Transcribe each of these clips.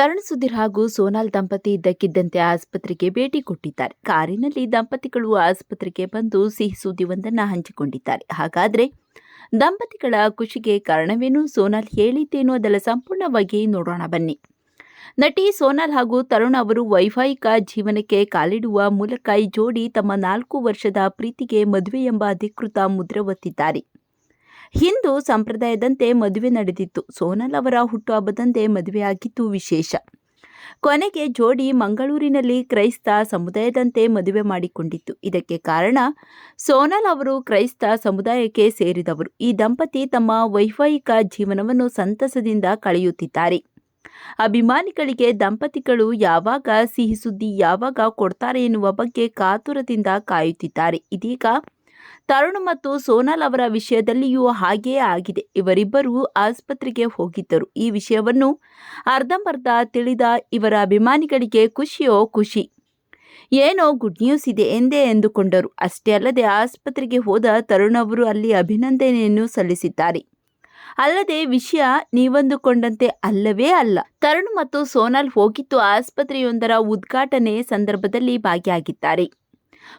ತರುಣ್ ಸುಧೀರ್ ಹಾಗೂ ಸೋನಾಲ್ ದಂಪತಿ ಇದ್ದಕ್ಕಿದ್ದಂತೆ ಆಸ್ಪತ್ರೆಗೆ ಭೇಟಿ ಕೊಟ್ಟಿದ್ದಾರೆ. ಕಾರಿನಲ್ಲಿ ದಂಪತಿಗಳು ಆಸ್ಪತ್ರೆಗೆ ಬಂದು ಸಿಹಿ ಸುದ್ದಿಯೊಂದನ್ನು ಹಂಚಿಕೊಂಡಿದ್ದಾರೆ. ಹಾಗಾದ್ರೆ ದಂಪತಿಗಳ ಖುಷಿಗೆ ಕಾರಣವೇನು? ಸೋನಾಲ್ ಹೇಳಿದ್ದೇನು? ಅದೆಲ್ಲ ಸಂಪೂರ್ಣವಾಗಿ ನೋಡೋಣ, ಬನ್ನಿ. ನಟಿ ಸೋನಾಲ್ ಹಾಗೂ ತರುಣ್ ಅವರು ವೈವಾಹಿಕ ಜೀವನಕ್ಕೆ ಕಾಲಿಡುವ ಮೂಲಕ ಈ ಜೋಡಿ ತಮ್ಮ ನಾಲ್ಕು ವರ್ಷದ ಪ್ರೀತಿಗೆ ಮದುವೆ ಎಂಬ ಅಧಿಕೃತ ಮುದ್ರೆ ಒತ್ತಿದ್ದಾರೆ. ಹಿಂದೂ ಸಂಪ್ರದಾಯದಂತೆ ಮದುವೆ ನಡೆದಿತ್ತು. ಸೋನಲ್ ಅವರ ಹುಟ್ಟುಹಬ್ಬದಂತೆ ಮದುವೆಯಾಗಿದ್ದು ವಿಶೇಷ. ಕೊನೆಗೆ ಜೋಡಿ ಮಂಗಳೂರಿನಲ್ಲಿ ಕ್ರೈಸ್ತ ಸಮುದಾಯದಂತೆ ಮದುವೆ ಮಾಡಿಕೊಂಡಿತ್ತು. ಇದಕ್ಕೆ ಕಾರಣ ಸೋನಲ್ ಅವರು ಕ್ರೈಸ್ತ ಸಮುದಾಯಕ್ಕೆ ಸೇರಿದವರು. ಈ ದಂಪತಿ ತಮ್ಮ ವೈವಾಹಿಕ ಜೀವನವನ್ನು ಸಂತಸದಿಂದ ಕಳೆಯುತ್ತಿದ್ದಾರೆ. ಅಭಿಮಾನಿಗಳಿಗೆ ದಂಪತಿಗಳು ಯಾವಾಗ ಸಿಹಿ ಸುದ್ದಿ ಯಾವಾಗ ಕೊಡ್ತಾರೆ ಎನ್ನುವ ಬಗ್ಗೆ ಕಾತುರದಿಂದ ಕಾಯುತ್ತಿದ್ದಾರೆ. ಇದೀಗ ತರುಣ್ ಮತ್ತು ಸೋನಾಲ್ ಅವರ ವಿಷಯದಲ್ಲಿಯೂ ಹಾಗೆಯೇ ಆಗಿದೆ. ಇವರಿಬ್ಬರು ಆಸ್ಪತ್ರೆಗೆ ಹೋಗಿದ್ದರು. ಈ ವಿಷಯವನ್ನು ಅರ್ಧಂಬರ್ಧ ತಿಳಿದ ಇವರ ಅಭಿಮಾನಿಗಳಿಗೆ ಖುಷಿಯೋ ಖುಷಿ. ಏನೋ ಗುಡ್ ನ್ಯೂಸ್ ಇದೆ ಎಂದೇ ಎಂದುಕೊಂಡರು. ಅಷ್ಟೇ ಅಲ್ಲದೆ ಆಸ್ಪತ್ರೆಗೆ ಹೋದ ತರುಣ್ ಅವರು ಅಲ್ಲಿ ಅಭಿನಂದನೆಯನ್ನು ಸಲ್ಲಿಸಿದ್ದಾರೆ. ಅಲ್ಲದೆ ವಿಷಯ ನೀವಂದುಕೊಂಡಂತೆ ಅಲ್ಲವೇ ಅಲ್ಲ. ತರುಣ್ ಮತ್ತು ಸೋನಾಲ್ ಹೋಗಿದ್ದು ಆಸ್ಪತ್ರೆಯೊಂದರ ಉದ್ಘಾಟನೆ ಸಂದರ್ಭದಲ್ಲಿ ಭಾಗಿಯಾಗಿದ್ದಾರೆ.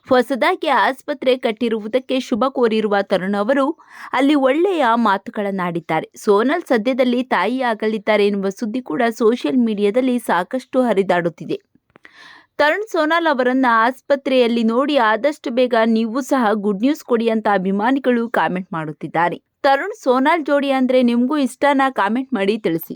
ಹೊಸದಾಗಿ ಆಸ್ಪತ್ರೆ ಕಟ್ಟಿರುವುದಕ್ಕೆ ಶುಭ ಕೋರಿರುವ ತರುಣ್ ಅವರು, ಅಲ್ಲಿ ಒಳ್ಳೆಯ ಮಾತುಗಳನ್ನಾಡಿದ್ದಾರೆ. ಸೋನಲ್ ಸದ್ಯದಲ್ಲಿ ತಾಯಿಯಾಗಲಿದ್ದಾರೆ ಎನ್ನುವ ಸುದ್ದಿ ಕೂಡ ಸೋಷಿಯಲ್ ಮೀಡಿಯಾದಲ್ಲಿ ಸಾಕಷ್ಟು ಹರಿದಾಡುತ್ತಿದೆ. ತರುಣ್ ಸೋನಾಲ್ ಅವರನ್ನ ಆಸ್ಪತ್ರೆಯಲ್ಲಿ ನೋಡಿ ಆದಷ್ಟು ಬೇಗ ನೀವು ಸಹ ಗುಡ್ ನ್ಯೂಸ್ ಕೊಡಿ ಅಂತ ಅಭಿಮಾನಿಗಳು ಕಾಮೆಂಟ್ ಮಾಡುತ್ತಿದ್ದಾರೆ. ತರುಣ್ ಸೋನಾಲ್ ಜೋಡಿ ಅಂದ್ರೆ ನಿಮಗೂ ಇಷ್ಟನ? ಕಾಮೆಂಟ್ ಮಾಡಿ ತಿಳಿಸಿ.